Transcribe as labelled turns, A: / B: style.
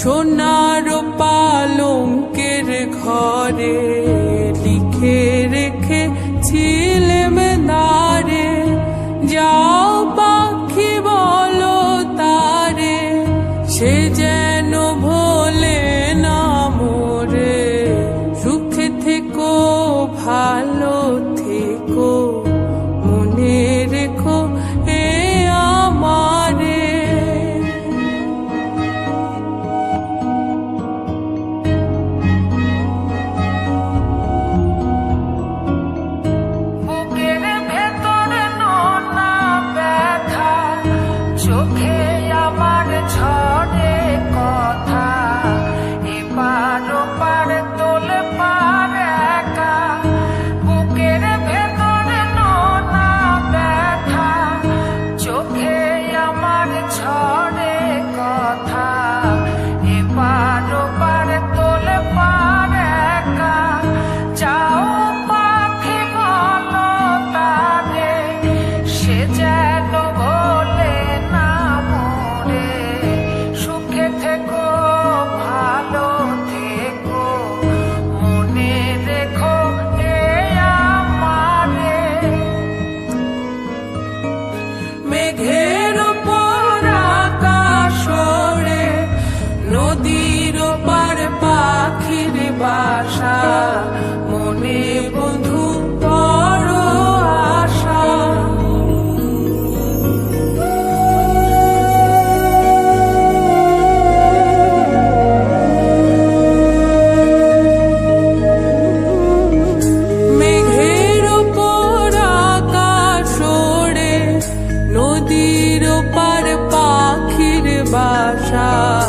A: সোনার পালঙ্কের ঘরে লিখে রেখে ছিলেম দারে যা child.